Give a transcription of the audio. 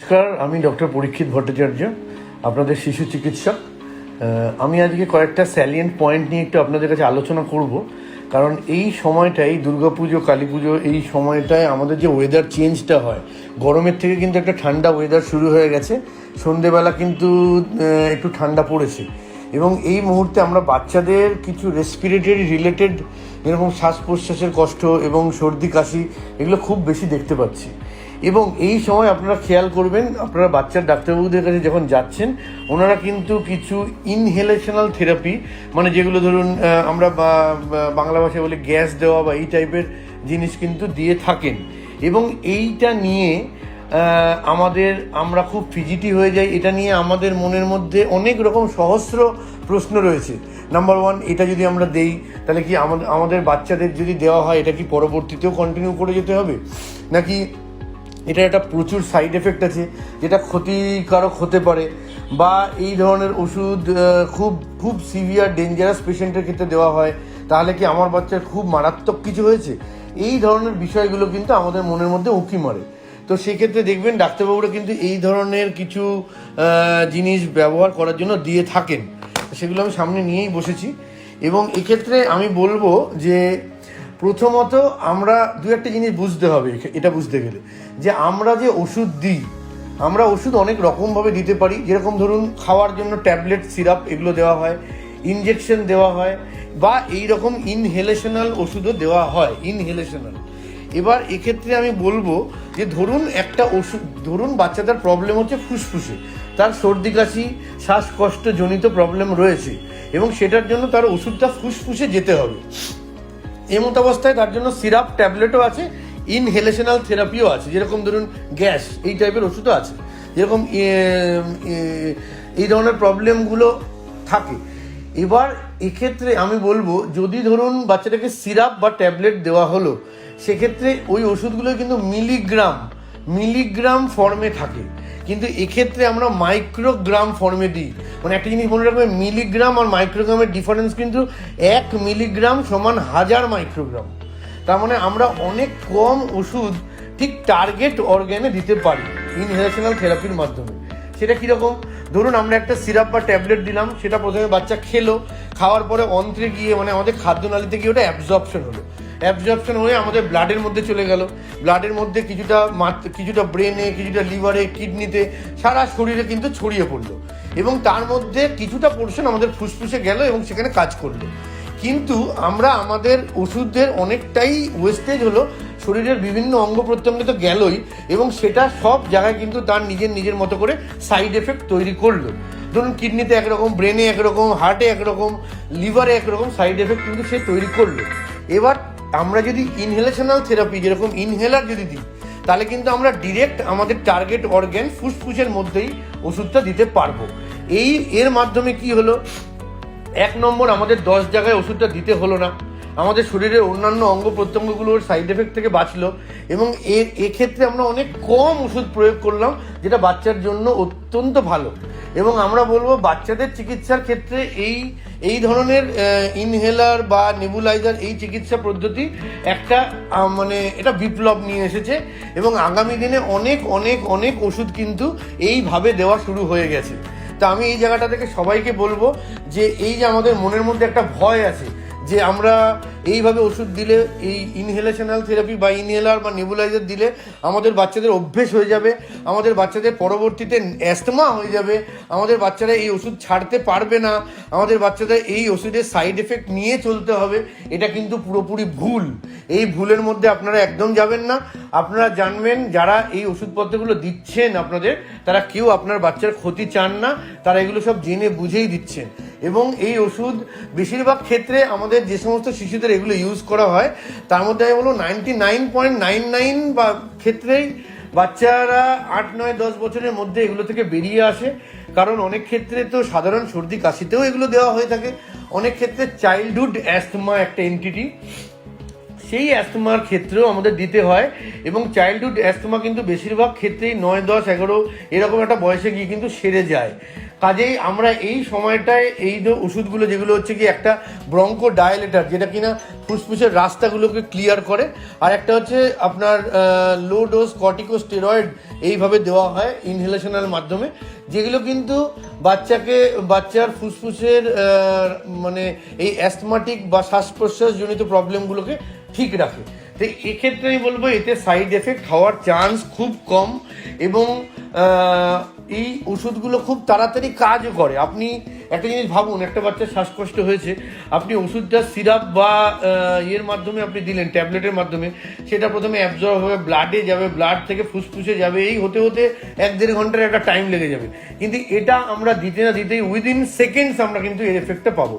নমস্কার, আমি ডক্টর পরীক্ষিত ভট্টাচার্য, আপনাদের শিশু চিকিৎসক। আমি আজকে কয়েকটা স্যালিয়েন্ট পয়েন্ট নিয়ে একটু আপনাদের কাছে আলোচনা করব, কারণ এই সময়টাই, দুর্গাপুজো কালী পুজো এই সময়টায় আমাদের যে ওয়েদার চেঞ্জটা হয়, গরমের থেকে কিন্তু একটা ঠান্ডা ওয়েদার শুরু হয়ে গেছে, সন্ধেবেলা কিন্তু একটু ঠান্ডা পড়েছে। এবং এই মুহূর্তে আমরা বাচ্চাদের কিছু রেসপিরেটরি রিলেটেড যেরকম শ্বাস প্রশ্বাসের কষ্ট এবং সর্দি, কাশি, এগুলো খুব বেশি দেখতে পাচ্ছি। এবং এই সময় আপনারা খেয়াল করবেন, আপনারা বাচ্চার ডাক্তারবাবুদের কাছে যখন যাচ্ছেন, ওনারা কিন্তু কিছু ইনহেলেশনাল থেরাপি মানে যেগুলো ধরুন আমরা বাংলা ভাষায় বলে গ্যাস দেওয়া বা এই টাইপের জিনিস কিন্তু দিয়ে থাকেন। এবং এইটা নিয়ে আমাদের, আমরা খুব ফিজিটি হয়ে যাই, এটা নিয়ে আমাদের মনের মধ্যে অনেক রকম সহস্র প্রশ্ন রয়েছে। নাম্বার ওয়ান এটা যদি আমরা দেই, তাহলে কি আমাদের বাচ্চাদের যদি দেওয়া হয়, এটা কি পরবর্তীতেও কন্টিনিউ করে যেতে হবে? নাকি এটা একটা প্রচুর সাইড এফেক্ট আছে, যেটা ক্ষতিকারক হতে পারে বা এই ধরনের ওষুধ খুব খুব সিভিয়ার ডেঞ্জারাস পেশেন্টের ক্ষেত্রে দেওয়া হয়, তাহলে কি আমার বাচ্চার খুব মারাত্মক কিছু হয়েছে? এই ধরনের বিষয়গুলো কিন্তু আমাদের মনের মধ্যে উঁকি মারে। তো সেক্ষেত্রে দেখবেন ডাক্তারবাবুরা কিন্তু এই ধরনের কিছু জিনিস ব্যবহার করার জন্য দিয়ে থাকেন। সেগুলো আমি সামনে নিয়েই বসেছি। এবং এক্ষেত্রে আমি বলব যে প্রথমত আমরা দু একটা জিনিস বুঝতে হবে, এটা বুঝতে গেলে। যে আমরা যে ওষুধ দিই, আমরা ওষুধ অনেক রকমভাবে দিতে পারি। যেরকম ধরুন, খাওয়ার জন্য ট্যাবলেট, সিরাপ এগুলো দেওয়া হয় ইনজেকশন দেওয়া হয়, বা এই রকম ইনহেলেশনাল ওষুধও দেওয়া হয় ইনহেলেশনাল এবার এক্ষেত্রে আমি বলব যে ধরুন একটা ওষুধ, ধরুন বাচ্চাটার প্রবলেম হচ্ছে ফুসফুসে। তার সর্দি কাশি, শ্বাসকষ্ট জনিত প্রবলেম রয়েছে এবং সেটার জন্য তার ওষুধটা ফুসফুসে যেতে হবে। এমত অবস্থায় তার জন্য সিরাপ ট্যাবলেটও আছে ইনহেলেশনাল থেরাপিও আছে। যেরকম ধরুন গ্যাস, এই টাইপের ওষুধও আছে। যেরকম এই ধরনের প্রবলেমগুলো থাকে। এবার এক্ষেত্রে আমি বলব, যদি ধরুন বাচ্চাটাকে সিরাপ বা ট্যাবলেট দেওয়া হলো, সেক্ষেত্রে ওই ওষুধগুলো কিন্তু মিলিগ্রাম মিলিগ্রাম ফর্মে থাকে। কিন্তু এক্ষেত্রে আমরা মাইক্রোগ্রাম ফর্মে দিই। মানে একটা জিনিস মনে রাখবে মিলিগ্রাম আর মাইক্রোগ্রামের ডিফারেন্স কিন্তু এক মিলিগ্রাম সমান হাজার মাইক্রোগ্রাম তার মানে আমরা অনেক কম ওষুধ ঠিক টার্গেট অর্গ্যানে দিতে পারি ইনহেলেশনাল থেরাপির মাধ্যমে। সেটা কীরকম? ধরুন আমরা একটা সিরাপ বা ট্যাবলেট দিলাম, সেটা প্রথমে বাচ্চা খেলো, খাওয়ার পরে অন্ত্রে গিয়ে মানে আমাদের খাদ্যনালীতে গিয়ে ওটা অ্যাবজর্পশন হলো। অ্যাবজর্পশন হয়ে আমাদের ব্লাডের মধ্যে চলে গেল। ব্লাডের মধ্যে কিছুটা কিছুটা ব্রেনে কিছুটা লিভারে কিডনিতে সারা শরীরে কিন্তু ছড়িয়ে পড়ল। এবং তার মধ্যে কিছুটা পোর্শন আমাদের ফুসফুসে গেল এবং সেখানে কাজ করল। কিন্তু আমরা আমাদের ওষুধের অনেকটাই ওয়েস্টেজ হলো, শরীরের বিভিন্ন অঙ্গ প্রত্যঙ্গে তো গেলই এবং সেটা সব জায়গায় কিন্তু তার নিজের নিজের মতো করে সাইড এফেক্ট তৈরি করল। ধরুন কিডনিতে একরকম ব্রেনে একরকম হার্টে একরকম লিভারে একরকম সাইড এফেক্ট কিন্তু সে তৈরি করল। এবার আমরা যদি ইনহেলেশনাল থেরাপি যেরকম ইনহেলার যদি দিই, তাহলে কিন্তু আমরা ডিরেক্ট আমাদের টার্গেট অর্গ্যান ফুসফুসের মধ্যেই ওষুধটা দিতে পারব। এই এর মাধ্যমে কি হলো? এক নম্বর আমাদের দশ জায়গায় ওষুধটা দিতে হলো না। আমাদের শরীরের অন্যান্য অঙ্গ প্রত্যঙ্গগুলোর সাইড এফেক্ট থেকে বাঁচলো এবং এর, এক্ষেত্রে আমরা অনেক কম ওষুধ প্রয়োগ করলাম, যেটা বাচ্চার জন্য অত্যন্ত ভালো। এবং আমরা বলব বাচ্চাদের চিকিৎসার ক্ষেত্রে এই এই ধরনের ইনহেলার বা নেবুলাইজার এই চিকিৎসা পদ্ধতি একটা মানে এটা বিপ্লব নিয়ে এসেছে এবং আগামী দিনে অনেক অনেক অনেক ওষুধ কিন্তু এইভাবে দেওয়া শুরু হয়ে গেছে। তা আমি এই জায়গাটা থেকে সবাইকে বলব যে এই যে আমাদের মনের মধ্যে একটা ভয় আছে যে আমরা এইভাবে ওষুধ দিলে, এই ইনহেলেশনাল থেরাপি বা ইনহেলার বা নেবুলাইজার দিলে আমাদের বাচ্চাদের অভ্যেস হয়ে যাবে, আমাদের বাচ্চাদের পরবর্তীতে অ্যাস্তমা হয়ে যাবে, আমাদের বাচ্চারা এই ওষুধ ছাড়তে পারবে না, আমাদের বাচ্চাদের এই ওষুধের সাইড এফেক্ট নিয়ে চলতে হবে, এটা কিন্তু পুরোপুরি ভুল। এই ভুলের মধ্যে আপনারা একদম যাবেন না। আপনারা জানবেন, যারা এই ওষুধপত্রগুলো দিচ্ছেন আপনাদের, তারা কেউ আপনার বাচ্চার ক্ষতি চান না, তারা এগুলো সব জেনে বুঝেই দিচ্ছেন। এবং এই ওষুধ বেশিরভাগ ক্ষেত্রে আমাদের যে সমস্ত শিশুদের এগুলো ইউজ করা হয়, তার মধ্যে আমি বলব ninety nine point nine nine বা ক্ষেত্রেই বাচ্চারা আট, নয়, দশ বছরের মধ্যে এগুলো থেকে বেরিয়ে আসে। কারণ অনেক ক্ষেত্রে তো সাধারণ সর্দি কাশিতেও এগুলো দেওয়া হয়ে থাকে। অনেক ক্ষেত্রে চাইল্ডহুড অ্যাস্থমা একটা এন্টিটি সেই অ্যাস্তমার ক্ষেত্রেও আমাদের দিতে হয় এবং চাইল্ডহুড অ্যাস্তমা কিন্তু বেশিরভাগ ক্ষেত্রেই নয়, দশ, এগারো এরকম একটা বয়সে গিয়ে কিন্তু সেরে যায়। কাজেই আমরা এই সময়টায় এই যে ওষুধগুলো, যেগুলো হচ্ছে কি একটা ব্রঙ্কো ডায়ালেটার যেটা কিনা ফুসফুসের রাস্তাগুলোকে ক্লিয়ার করে, আর একটা হচ্ছে আপনার লো ডোজ কর্টিকোস্টেরয়েড এইভাবে দেওয়া হয় ইনহেলেশনের মাধ্যমে, যেগুলো কিন্তু বাচ্চাকে, বাচ্চার ফুসফুসের মানে এই অ্যাস্থমাটিক বা শ্বাস প্রশ্বাসজনিত প্রবলেমগুলোকে ঠিক রাখে। তো এক্ষেত্রে আমি বলব, এতে সাইড এফেক্ট হওয়ার চান্স খুব কম এবং এই ওষুধগুলো খুব তাড়াতাড়ি কাজও করে। আপনি একটা জিনিস ভাবুন, একটা বাচ্চার শ্বাসকষ্ট হয়েছে, আপনি ওষুধটা সিরাপ বা ইয়ের মাধ্যমে আপনি দিলেন ট্যাবলেটের মাধ্যমে, সেটা প্রথমে অ্যাবজর্ব হবে ব্লাডে যাবে ব্লাড থেকে ফুসফুসে যাবে, এই হতে হতে এক দেড় ঘণ্টার একটা টাইম লেগে যাবে। কিন্তু এটা আমরা দিতে না দিতেই উইদিন সেকেন্ডস আমরা কিন্তু এর এফেক্টটা পাবো।